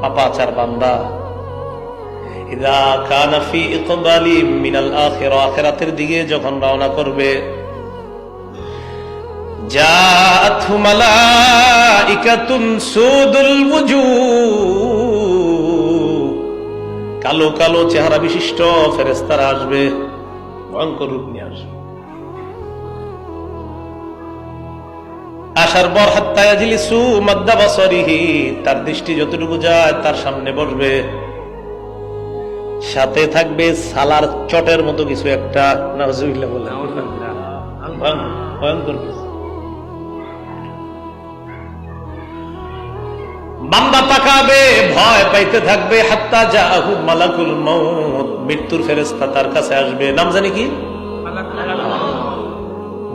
পাপাচার বান্দা মিনাল দিকে যখন রওনা করবে কালো কালো চেহারা বিশিষ্ট ফেরেস্তারা আসবে, ভয়ঙ্কর রূপ নিয়ে আসবে। আসার পর হাত্তায়াজিলিসু মাদ্দা বাসরিহি তার দৃষ্টি যতটুকু যায় তার সামনে বসবে। সাথে থাকবে সালার চটের মতো কিছু একটা। নাউজুবিল্লাহ বলে ভয়ঙ্কর- কিছু। বান্দা তাকাবে ভয় পাইতে থাকবে হাত্তা জাহু মালাকুল মউত। মৃত্যুর ফেরেশতা তার কাছে আসবে। নাম জানি কি? মালাকুল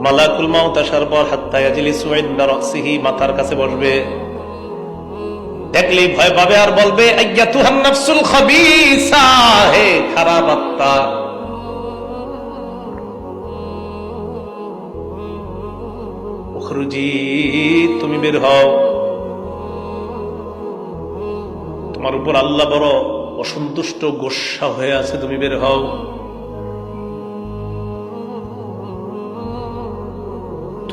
মাউত আসার পর হাত্তা ইয়াজলিসু ইনদা রাসিহি, মাথার কাছে বসবে। দেখলেই ভয় পাবে আর বলবে আইয়াতুহান নাফসুল খাবিসা, হে খারাপ আত্মা। তুমি বের হও। তোমার উপর আল্লাহ বড় অসন্তুষ্ট গোসা হয়ে আছে, তুমি বের হও।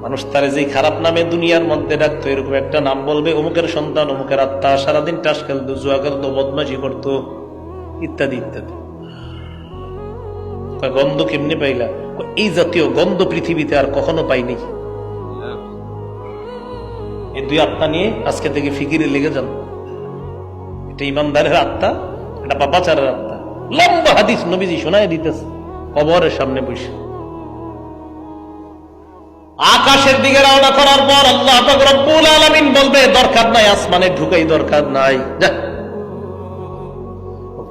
মানুষ তারে যে খারাপ নামে দুনিয়ার মধ্যে ডাকতো, এরকম একটা নাম বলবে, অমুকের সন্তান, অমুকের আত্মা, সারাদিন টাস খেলতো, জুয়া খেলতো, বদমাশি করতো, ইত্যাদি ইত্যাদি। গন্ধ কেমনে পাইলা? এই জাতীয় গন্ধ পৃথিবীতে আর কখনো পাইনি। এই দুই আত্মা নিয়ে আজকে থেকে ফিকিরে লেগে যান। এটা ইমানদারের আত্মা, এটা পাপাচারের আত্মা। লম্বা হাদিস নবীজি শোনায় দিতেছে, কবরের সামনে বসে। আকাশের দিকে রওনা করার পর আল্লাহ রব্বুল আলামিন বলবে, দরকার নাই, আসমানে ঢুকাই দরকার নাই।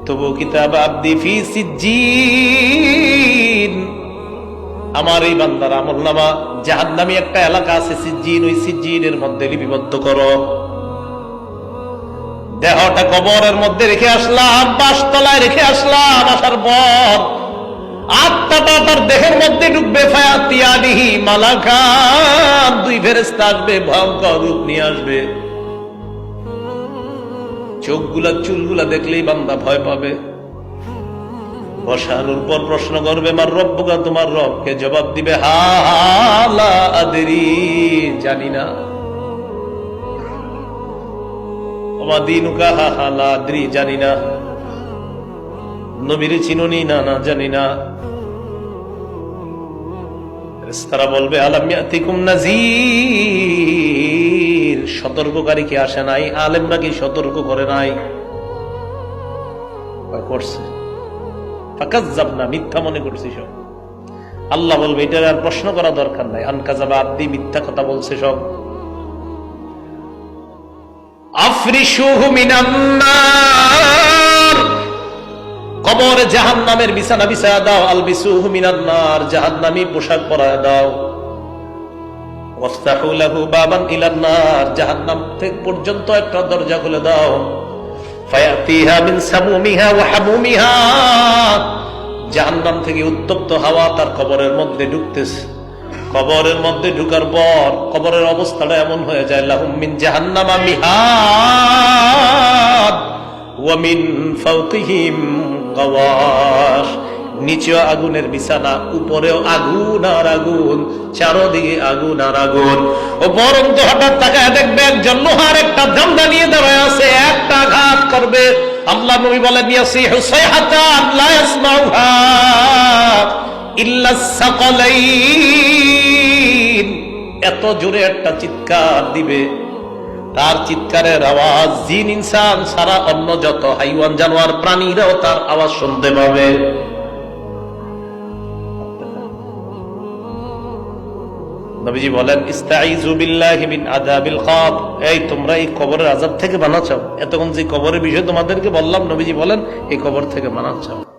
তবু কিতাব আব্দি ফি সিজ্জিন। আমার এই বান্দার আমল নামা জাহান্নামী একটা এলাকা আছে সিজ্জিন, ওই সিজ্জিনের মধ্যে লিপিবদ্ধ করো। দেহটা কবরের মধ্যে রেখে আসলাম, বাসতলায় রেখে আসলাম, আসার পর আত্মাটা তার দেহের মধ্যে ঢুকবে ফায়াতিয়ানিহি মালাকান, দুই ফেরেস্তা আসবে, ভয়ঙ্কর রূপ নিয়ে আসবে। চোখগুলা, চুলগুলা দেখলেই বান্দা ভয় পাবে। বসানোর পর প্রশ্ন করবে, মার রব্বকা তোমার রবকে জবাব দিবে? হা হালা আদেরি, জানি না। বলবে সতর্ককারী কি আসে নাই? আলেমরা কি সতর্ক করে নাই? করছে। না মিথ্যা মনে করছি সব। আল্লাহ বলবে, এটার আর প্রশ্ন করা দরকার নাই। আনকাজাবা আব্দি মিথ্যা কথা বলছে সব। কবরে জাহান নামের বিছানা বিছায়া দাও, আলবিসুহু মিনান নার জাহান্নামী পোশাক পরায় দাও। বাবান জাহান্নাম থেকে পর্যন্ত একটা দরজা খুলে দাও। ফায়াতিহা জাহান্নাম থেকে উত্তপ্ত হাওয়া তার কবরের মধ্যে ঢুকতেছে। কবরের মধ্যে ঢুকার পর কবরের অবস্থাটা এমন হয়ে যায়, লাহুম মিন জাহান্নামা মিহাদ, ওয়া মিন ফাওকিহিম গাওয়াশ। নিচেও আগুনের বিছানা, উপরেও আগুন আর আগুন, চারোদিকে আগুন আর আগুন। ও বরং তো হঠাৎ তাকায় দেখবে একজন লোহার একটা জামদা নিয়ে দাঁড়ায় আছে, একটা আঘাত করবে। আল্লাহ নবী বলেন ইয়াসিহু সাইহাতান লা ইয়াসমাউহা ইল্লা সাকালাইন। এত জোরে একটা চিৎকার দিবে। তার চিৎকারের আওয়াজ জিন ইনসান সারা অন্য যত হাইওয়ান জানোয়ার প্রাণীরাও তার আওয়াজ শুনতে পাবে। নবীজি বলেন আযাবিল কবর এই, তোমরা এই কবরের আযাব থেকে বানা এতক্ষণ যে কবরের বিষয় তোমাদেরকে বললাম, নবীজি বলেন, এই কবর থেকে বানা চাও